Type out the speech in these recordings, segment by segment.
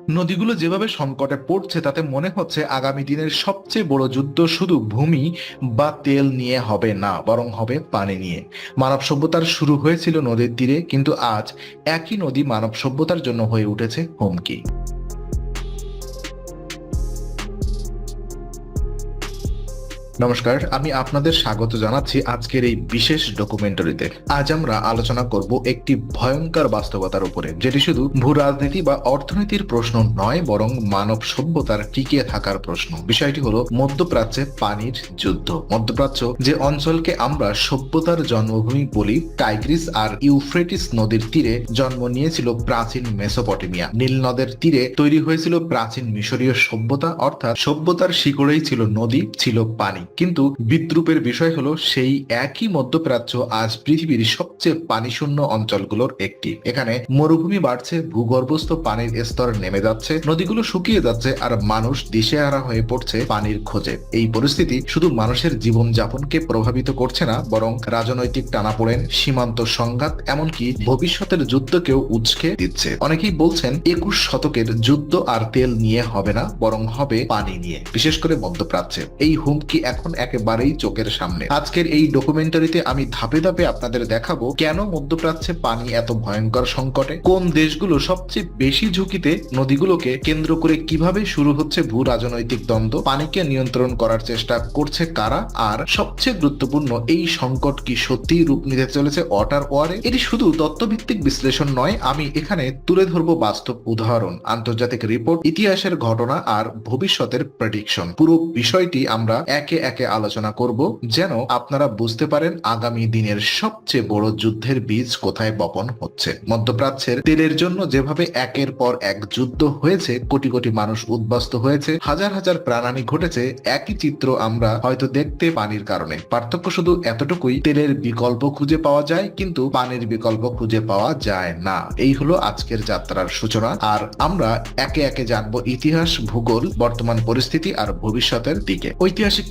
নদীগুলো যেভাবে সংকটে পড়ছে, তাতে মনে হচ্ছে আগামী দিনের সবচেয়ে বড় যুদ্ধ শুধু ভূমি বা তেল নিয়ে হবে না, বরং হবে পানি নিয়ে। মানব সভ্যতার শুরু হয়েছিল নদীর তীরে, কিন্তু আজ একই নদী মানব সভ্যতার জন্য হয়ে উঠেছে হুমকি। নমস্কার, আমি আপনাদের স্বাগত জানাচ্ছি আজকের এই বিশেষ ডকুমেন্টারিতে আজ আমরা আলোচনা করব একটি ভয়ঙ্কর বাস্তবতার উপরে, যেটি শুধু ভূ রাজনীতি বা অর্থনীতির প্রশ্ন নয়, বরং মানব সভ্যতার টিকে থাকার প্রশ্ন। বিষয়টি হলো মধ্যপ্রাচ্যে পানির যুদ্ধ। মধ্যপ্রাচ্য যে অঞ্চলকে আমরা সভ্যতার জন্মভূমি বলি, টাইগ্রিস আর ইউফ্রেটিস নদীর তীরে জন্ম নিয়েছিল প্রাচীন মেসোপটেমিয়া। নীল নদের তীরে তৈরি হয়েছিল প্রাচীন মিশরীয় সভ্যতা, অর্থাৎ সভ্যতার শিকড়েই ছিল নদী, ছিল পানি। কিন্তু বিদ্রুপের বিষয় হলো সেই একই মধ্যপ্রাচ্য আজ পৃথিবীর সবচেয়ে পানিশূন্য অঞ্চলগুলোর একটি। এখানে মরুভূমি বাড়ছে, ভূগর্ভস্থ পানির স্তর নেমে যাচ্ছে, নদীগুলো শুকিয়ে যাচ্ছে আর মানুষ দিশেহারা হয়ে পড়ছে পানির খোঁজে। এই পরিস্থিতি শুধু মানুষের জীবনযাপনকে প্রভাবিত করছে না, বরং রাজনৈতিক টানাপোড়েন, সীমান্ত সংঘাত, এমনকি ভবিষ্যতের যুদ্ধকেও উচকে দিচ্ছে। অনেকেই বলছেন একুশ শতকের যুদ্ধ আর তেল নিয়ে হবে না, বরং হবে পানি নিয়ে, বিশেষ করে মধ্যপ্রাচ্যে। এই হুমকি এখন একেবারেই চোখের সামনে। আজকের এই ডকুমেন্টারিতে আমি ধাপে ধাপে আপনাদের দেখাবো কেন মধ্যপ্রাচ্যে পানি এত ভয়ঙ্কর সংকটে? কোন দেশগুলো সবচেয়ে বেশি ঝুঁকিতে? নদীগুলোকে কেন্দ্র করে কীভাবে শুরু হচ্ছে ভূ রাজনৈতিক দ্বন্দ্ব? পানিকে নিয়ন্ত্রণ করার চেষ্টা করছে কারা? আর সবচেয়ে গুরুত্বপূর্ণ, এই সংকট কি সত্যিই রূপ নিতে চলেছে ওয়াটার ওয়ারে? এটি শুধু তত্ত্বভিত্তিক বিশ্লেষণ নয়, আমি এখানে তুলে ধরবো বাস্তব উদাহরণ, আন্তর্জাতিক রিপোর্ট, ইতিহাসের ঘটনা আর ভবিষ্যতের প্রেডিকশন পুরো বিষয়টি আমরা একে একে আলোচনা করব যেন আপনারা বুঝতে পারেন আগামী দিনের সবচেয়ে বড় যুদ্ধের বীজ কোথায় বপন হচ্ছে। মধ্যপ্রাচ্যের তেলের জন্য যেভাবে একের পর এক যুদ্ধ হয়েছে, কোটি কোটি মানুষ উদ্বাস্ত হয়েছে, হাজার হাজার প্রাণহানি ঘটেছে, একই চিত্র আমরা হয়তো দেখতে পানির কারণে। পার্থক্য শুধু এতটুকুই, তেলের বিকল্প খুঁজে পাওয়া যায়, কিন্তু পানির বিকল্প খুঁজে পাওয়া যায় না। এই হলো আজকের যাত্রার সূচনা। আর আমরা একে একে জানব ইতিহাস, ভূগোল, বর্তমান পরিস্থিতি আর ভবিষ্যতের দিকে। ঐতিহাসিক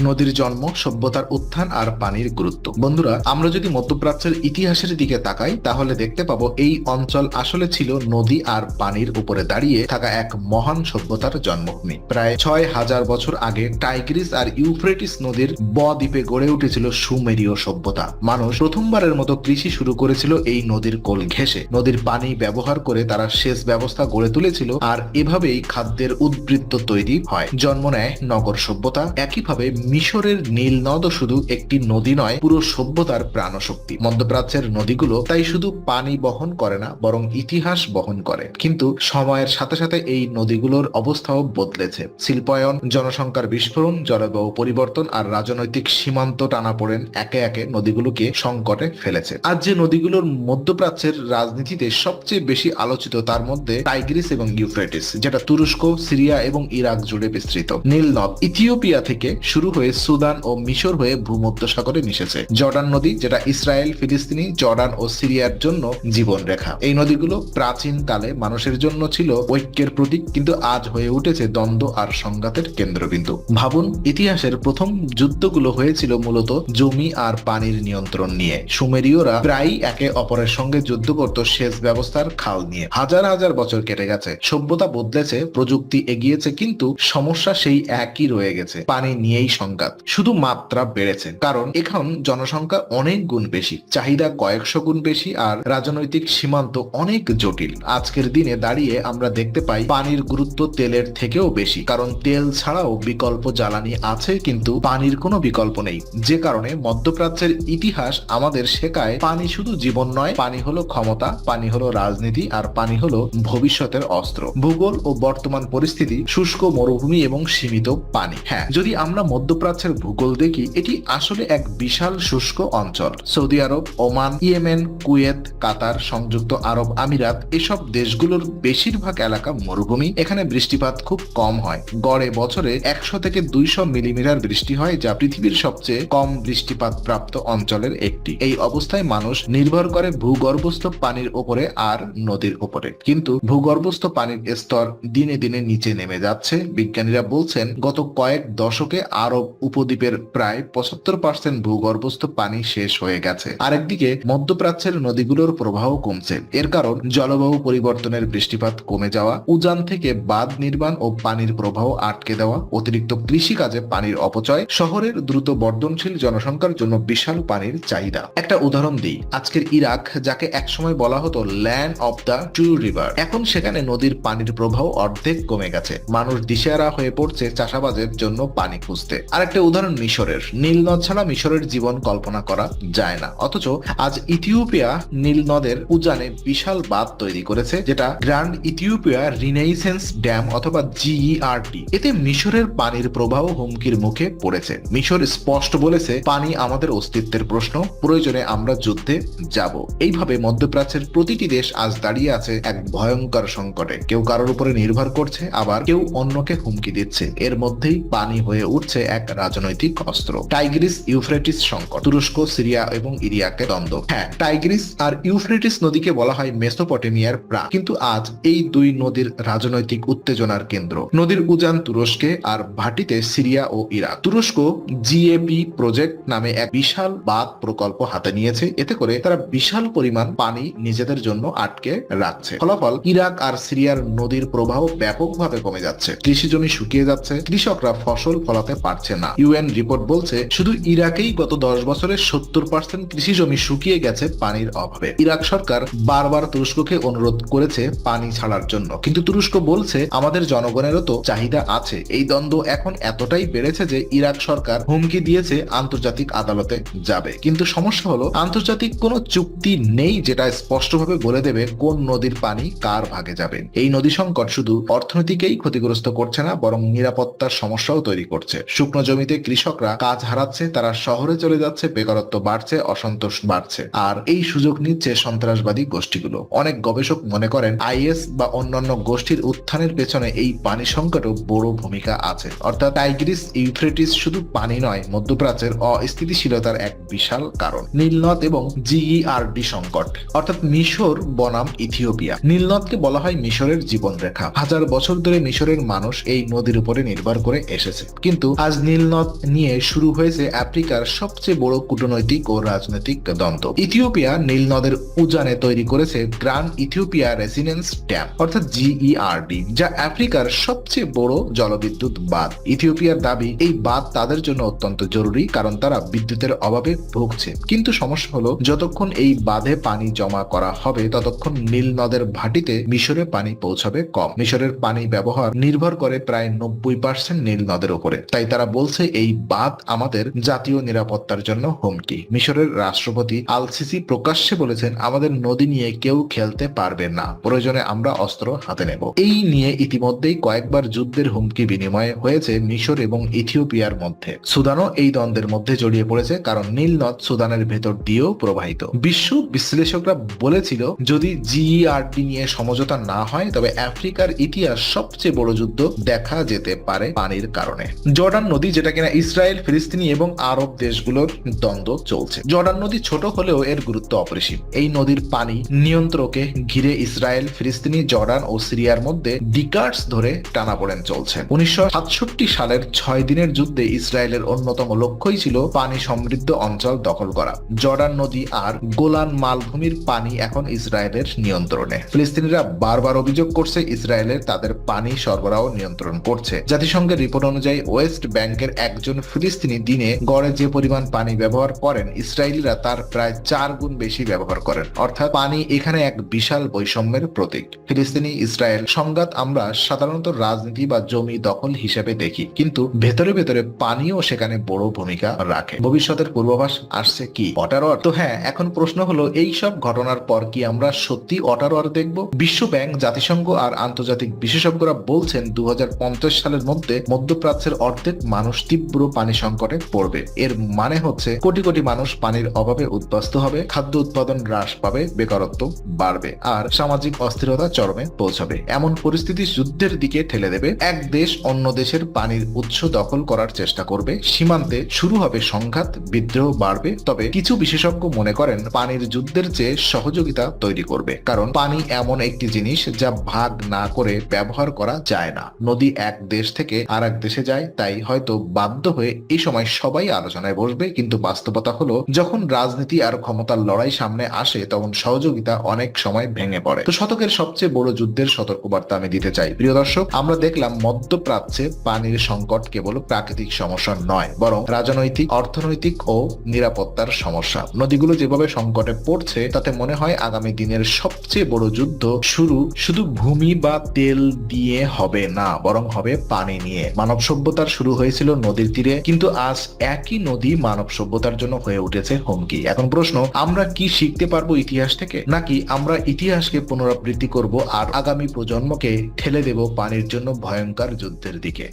নদীর জন্ম, সভ্যতার উত্থান আর পানির গুরুত্ব। বন্ধুরা, আমরা যদি মধ্যপ্রাচ্যের ইতিহাসের দিকে তাকাই, তাহলে দেখতে পাবো এই অঞ্চল আসলে ছিল নদী আর পানির উপরে দাঁড়িয়ে থাকা এক মহান সভ্যতার জন্মভূমি। প্রায় ছয় হাজার বছর আগে টাইগ্রিস আর ইউফ্রেটিস নদীর ব দ্বীপে গড়ে উঠেছিল সুমেরীয় সভ্যতা। মানুষ প্রথমবারের মতো কৃষি শুরু করেছিল এই নদীর কোল ঘেঁষে। নদীর পানি ব্যবহার করে তারা সেচ ব্যবস্থা গড়ে তুলেছিল আর এভাবেই খাদ্যের উদ্বৃত্ত তৈরি হয়। জন্ম নেয় নগর সভ্যতা। একইভাবে মিশরের নীল নদও শুধু একটি নদী নয়, পুরো সভ্যতার প্রাণশক্তি। মধ্যপ্রাচ্যের নদীগুলো তাই শুধু পানি বহন করে না, বরং ইতিহাস বহন করে। কিন্তু সময়ের সাথে সাথে এই নদীগুলোর অবস্থাও বদলেছে। শিল্পায়ন, জনসংখ্যার বিস্ফোরণ, জলবায়ু পরিবর্তন আর রাজনৈতিক সীমান্ত টানাপোড়েন একে একে নদীগুলোকে সংকটে ফেলেছে। আজ যে নদীগুলোর মধ্যপ্রাচ্যের রাজনীতিতে সবচেয়ে বেশি আলোচিত তার মধ্যে টাইগ্রিস এবং ইউফ্রেটিস, যেটা তুরস্ক, সিরিয়া এবং ইরাক জুড়ে বিস্তৃত। নীল নদ ইথিওপিয়া থেকে শুরু হয়ে সুদান ও মিশর হয়ে ভূমধ্যসাগরে মিশেছে। জর্ডান নদী, যেটা ইসরায়েল, ফিলিস্তিনি, জর্ডান ও সিরিয়ার জন্য জীবন রেখা এই নদীগুলো প্রাচীন কালে মানুষের জন্য ছিল ঐক্যের প্রতীক, কিন্তু আজ হয়ে উঠেছে দ্বন্দ্ব আর সংঘাতের কেন্দ্রবিন্দু। ভাবুন, ইতিহাসের প্রথম যুদ্ধগুলো হয়েছিল মূলত জমি আর পানির নিয়ন্ত্রণ নিয়ে। সুমেরীয়রা প্রায়ই একে অপরের সঙ্গে যুদ্ধ করত সেচ ব্যবস্থার খাল নিয়ে। হাজার হাজার বছর কেটে গেছে। সভ্যতা বদলেছে, প্রযুক্তি এগিয়েছে, কিন্তু সমস্যা সেই একই রয়ে গেছে। পানি নিয়েই সংঘাত। শুধু মাত্রা বেড়েছে, কারণ এখন জনসংখ্যা অনেক গুণ বেশি, চাহিদা কয়েকশো গুণ বেশি আর রাজনৈতিক সীমান্ত অনেক জটিল। আজকের দিনে দাঁড়িয়ে আমরা দেখতে পাই পানির গুরুত্ব তেলের থেকেও বেশি, কারণ তেল ছাড়াও বিকল্প জ্বালানি আছে, কিন্তু পানির কোনো বিকল্প নেই। যে কারণে মধ্যপ্রাচ্যের ইতিহাস আমাদের শেখায় পানি শুধু জীবন নয়, পানি হলো ক্ষমতা, পানি হলো রাজনীতি আর পানি হলো ভবিষ্যতের অস্ত্র। ভূগোল ও বর্তমান পরিস্থিতি, শুষ্ক মরুভূমি এবং সীমিত পানি। হ্যাঁ যদি আমরা মধ্যপ্রাচ্যের ভূগোল দেখি, এটি আসলে এক বিশাল শুষ্ক অঞ্চল। সৌদি আরব, ওমান, ইয়েমেন, কুয়েত, কাতার, সংযুক্ত আরব আমিরাত এসব দেশগুলোর বেশিরভাগ এলাকা মরুভূমি। এখানে বৃষ্টিপাত খুব কম হয়। গড়ে বছরে একশো থেকে দুইশো মিলিমিটার বৃষ্টি হয়, যা পৃথিবীর সবচেয়ে কম বৃষ্টিপাত প্রাপ্ত অঞ্চলের একটি। এই অবস্থায় মানুষ নির্ভর করে ভূগর্ভস্থ পানির উপরে আর নদীর উপরে কিন্তু ভূগর্ভস্থ পানির স্তর দিনে দিনে নিচে নেমে যাচ্ছে। বিজ্ঞানীরা বলছেন, গত কয়েক দশকে দশকে আরব উপদ্বীপের প্রায় পঁচাত্তর পার্সেন্ট ভূগর্ভস্থ পানি শেষ হয়ে গেছে। আরেকদিকে, মধ্যপ্রাচ্যের নদীগুলোর প্রবাহ কমছে। এর কারণ, জলবায়ু পরিবর্তনের বৃষ্টিপাত কমে যাওয়া, উজান থেকে বাঁধ নির্মাণ ও পানির প্রবাহ আটকে দেওয়া, অতিরিক্ত কৃষিকাজে পানির অপচয়, শহরের দ্রুত বর্ধনশীল জনসংখ্যার জন্য বিশাল পানির চাহিদা। একটা উদাহরণ দিই। আজকের ইরাক, যাকে একসময় বলা হতো land of the two river এখন সেখানে নদীর পানির প্রবাহ অর্ধেক কমে গেছে। মানুষ দিশেহারা হয়ে পড়ছে চাষাবাদের জন্য পানি। খুঁজতে। আরেকটা উদাহরণ মিশরের। নীল নদ ছাড়া মিশরের জীবন কল্পনা করা যায় না। অথচ আজ ইথিওপিয়া নীল নদের উজানে বিশাল বাঁধ তৈরি করেছে, যেটা গ্র্যান্ড ইথিওপিয়া রিনেইসেন্স ড্যাম অথবা জিইআরটি। এতে মিশরের পানির প্রবাহ হুমকির মুখে পড়েছে। মিশর স্পষ্ট বলেছে, পানি আমাদের অস্তিত্বের প্রশ্ন। প্রয়োজনে আমরা যুদ্ধে যাব। এইভাবে মধ্যপ্রাচ্যের প্রতিটি দেশ আজ দাঁড়িয়ে আছে এক ভয়ঙ্কর সংকটে। কেউ কারোর উপরে নির্ভর করছে, আবার কেউ অন্যকে হুমকি দিচ্ছে। এর মধ্যেই পানি হয়ে উঠছে এক রাজনৈতিক অস্ত্র। টাইগ্রিস ইউফ্রেটিস সংকট, তুরস্ক, সিরিয়া এবং ইরিয়াকে দ্বন্দ্ব। হ্যাঁ টাইগ্রিস আর ইউফ্রেটিস নদীকে বলা হয় মেসোপটেমিয়ার প্রাণ। কিন্তু আজ এই দুই নদীর রাজনৈতিক উত্তেজনার কেন্দ্র। নদীর উজান তুরস্কে আর ভাটিতে সিরিয়া ও ইরাক। তুরস্ক জিএপি প্রজেক্ট নামে এক বিশাল বাঁধ প্রকল্প হাতে নিয়েছে। এতে করে তারা বিশাল পরিমাণ পানি নিজেদের জন্য আটকে রাখছে। ফলাফল, ইরাক আর সিরিয়ার নদীর প্রবাহ ব্যাপকভাবে কমে যাচ্ছে। কৃষি জমি শুকিয়ে যাচ্ছে। কৃষকরা ফসল ফলাতে পারছে না। ইউএন রিপোর্ট বলছে, শুধু ইরাকেই গত দশ বছরে সত্তর পার্সেন্ট কৃষি জমি শুকিয়ে গেছে পানির অভাবে। ইরাক সরকার বারবার তুরস্ককে অনুরোধ করেছে পানি ছাড়ার জন্য। কিন্তু তুরস্ক বলছে, আমাদের জনগণেরও তো চাহিদা আছে। এই দ্বন্দ্ব এখন এতটাই বেড়েছে যে ইরাক সরকার হুমকি দিয়েছে আন্তর্জাতিক আদালতে যাবে। কিন্তু সমস্যা হলো, আন্তর্জাতিক কোনো চুক্তি নেই যেটা স্পষ্টভাবে বলে দেবে কোন নদীর পানি কার ভাগে যাবে। এই নদী সংকট শুধু অর্থনীতিকেই ক্ষতিগ্রস্ত করছে না, বরং নিরাপত্তার সমস্যাও তৈরি করছে। শুকনো জমিতে কৃষকরা কাজ হারাচ্ছে, তারা শহরে চলে যাচ্ছে, বেকারত্ব বাড়ছে, অসন্তোষ বাড়ছে। আর এই সুযোগ নিচ্ছে সন্ত্রাসবাদী গোষ্ঠীগুলো। অনেক গবেষক মনে করেন, আইএস বা অন্যান্য গোষ্ঠীর উত্থানের পেছনে এই পানি সংকটও বড় ভূমিকা আছে। অর্থাৎ টাইগ্রিস ইউফ্রেটিস শুধু পানি নয়, মধ্যপ্রাচ্যের অস্থিতিশীলতার এক বিশাল কারণ। নীলনদ এবং জিইআরডি সংকট, অর্থাৎ মিশর বনাম ইথিওপিয়া। নীলনদকে বলা হয় মিশরের জীবনরেখা। হাজার বছর ধরে মিশরের মানুষ এই নদীর উপরে নির্ভর করে এসেছে। কিন্তু আজ নীলনদ নিয়ে শুরু হয়েছে আফ্রিকার সবচেয়ে বড় কূটনৈতিক ও রাজনৈতিক দ্বন্দ্ব। ইথিওপিয়া নীলনদের উজানে তৈরি করেছে গ্রান্ড ইথিওপিয়া রেসিডেন্স ড্যাম, অর্থাৎ জিইআরডি যা আফ্রিকার সবচেয়ে বড় জলবিদ্যুৎ বাঁধ। ইথিওপিয়ার দাবি, এই বাঁধ তাদের জন্য অত্যন্ত জরুরি কারণ তারা বিদ্যুতের অভাবে ভুগছে। কিন্তু সমস্যা হলো, যতক্ষণ এই বাঁধে পানি জমা করা হবে, ততক্ষণ নীল নদের ভাটিতে মিশরে পানি পৌঁছাবে কম। মিশরের পানি ব্যবহার নির্ভর করে প্রায় নব্বই পার্সেন্ট নীল নদের উপরে তাই তারা বলছে এই বাঁধ আমাদের জাতীয় নিরাপত্তার জন্য হুমকি। মিশরের রাষ্ট্রপতি আল সিসি প্রকাশ্যে বলেছেন, আমাদের নদী নিয়ে কেউ খেলতে পারবে না। প্রয়োজনে আমরা অস্ত্র হাতে নেব। এই নিয়ে ইতিমধ্যেই কয়েকবার যুদ্ধের হুমকি বিনিময় হয়েছে মিশর এবং ইথিওপিয়ার মধ্যে। সুদানও এই দ্বন্দ্বের মধ্যে জড়িয়ে পড়েছে, কারণ নীল নদ সুদানের ভেতর দিয়েও প্রবাহিত। বিশ্ব বিশ্লেষকরা বলেছিল, যদি জিইআরটি নিয়ে সমঝোতা না হয়, তবে আফ্রিকার ইতিহাস সবচেয়ে বড় যুদ্ধ দেখা যেতে পারে পানির কারণে। জর্ডান নদী, যেটা কিনা ইসরায়েল, ফিলিস্তিনি এবং আরব দেশগুলোর দ্বন্দ্ব চলছে। জর্ডান নদী ছোট হলেও এর গুরুত্ব অপরিসীম। এই নদীর পানি নিয়ন্ত্রকে ঘিরে ইসরায়েল, ফিলিস্তিনি, জর্ডান ও সিরিয়ার মধ্যে ডিকার্স ধরে টানাপোড়েন চলছে। উনিশশো সাতষট্টি সালের ছয় দিনের যুদ্ধে ইসরায়েলের অন্যতম লক্ষ্যই ছিল পানি সমৃদ্ধ অঞ্চল দখল করা। জর্ডান নদী আর গোলান মালভূমির পানি এখন ইসরায়েলের নিয়ন্ত্রণে। ফিলিস্তিনিরা বারবার অভিযোগ করছে ইসরায়েলের তাদের পানি সরবরাহ নিয়ন্ত্রণ করছে। জাতিসংঘের রিপোর্ট অনুযায়ী ওয়েস্ট ব্যাংকের একজন ফিলিস্তিনি দিনে গড়ে যে পরিমাণ পানি ব্যবহার করেন, ইসরায়েলিরা তার প্রায় চার গুণ বেশি ব্যবহার করেন। অর্থাৎ পানি এখানে এক বিশাল বৈষম্যের প্রতীক। ফিলিস্তিনি ইসরায়েল সংঘাত আমরা সাধারণত রাজনীতি বা জমি দখল হিসেবে দেখি, কিন্তু ভেতরে ভেতরে পানিও সেখানে বড় ভূমিকা রাখে। ভবিষ্যতের পূর্বাভাস আসছে কি? অটারওয়ার? তো হ্যাঁ এখন প্রশ্ন হলো, এই সব ঘটনার পর কি আমরা সত্যি অটারওয়ার দেখব? বিশ্ব ব্যাংক, জাতিসংঘ আর আন্তর্জাতিক বিশেষজ্ঞরা বলছেন দু হাজার পঞ্চাশ সালের মধ্যে মধ্যপ্রাচ্যের অর্ধেক মানুষ তীব্র পানি সংকটে পড়বে। এর মানে হচ্ছে কোটি কোটি মানুষ পানির অভাবে উদ্বাস্ত হবে, খাদ্য উৎপাদন হ্রাস পাবে, বেকারত্ব বাড়বে, আর সামাজিক অস্থিরতা চরমে পৌঁছাবে। এমন পরিস্থিতি যুদ্ধের দিকে ঠেলে দেবে। এক দেশ অন্য দেশের পানির উৎস দখল করার চেষ্টা করবে। সীমান্তে শুরু হবে সংঘাত, বিদ্রোহ বাড়বে। তবে কিছু বিশেষজ্ঞ মনে করেন পানির যুদ্ধের চেয়ে সহযোগিতা তৈরি করবে। কারণ পানি এমন একটি জিনিস যা ভাগ না করে ব্যবহার করা যায় না। নদী এক দেশ থেকে আর দেশে যায়, তাই তাই হয়তো বাধ্য হয়ে এই সময় সবাই আলোচনায় বসবে, কিন্তু বাস্তবতা হলো, যখন রাজনীতি আর ক্ষমতার লড়াই সামনে আসে, তখন সহযোগিতা অনেক সময় ভেঙে পড়ে। তো শতকের সবচেয়ে বড় যুদ্ধের সতর্কবার্তা আমি দিতে চাই। প্রিয় দর্শক, আমরা দেখলাম মধ্যপ্রাচ্যে পানির সংকট কেবল প্রাকৃতিক সমস্যা নয়, বরং রাজনৈতিক, অর্থনৈতিক ও নিরাপত্তার সমস্যা। নদীগুলো যেভাবে সংকটে পড়ছে, তাতে মনে হয় আগামী দিনের সবচেয়ে বড় যুদ্ধ শুরু শুধু ভূমি বা তেল দিয়ে হবে না, বরং হবে পানি নিয়ে। মানব সভ্যতার শুরু হয়েছিল নদীর তীরে, কিন্তু আজ একই নদী মানব সভ্যতার জন্য হয়ে উঠেছে হুমকি। এখন প্রশ্ন, আমরা কি শিখতে পারব ইতিহাস থেকে? নাকি আমরা ইতিহাসকে পুনরাবৃত্তি করব আর আগামী প্রজন্মকে ঠেলে দেব পানির জন্য ভয়ঙ্কর যুদ্ধের দিকে?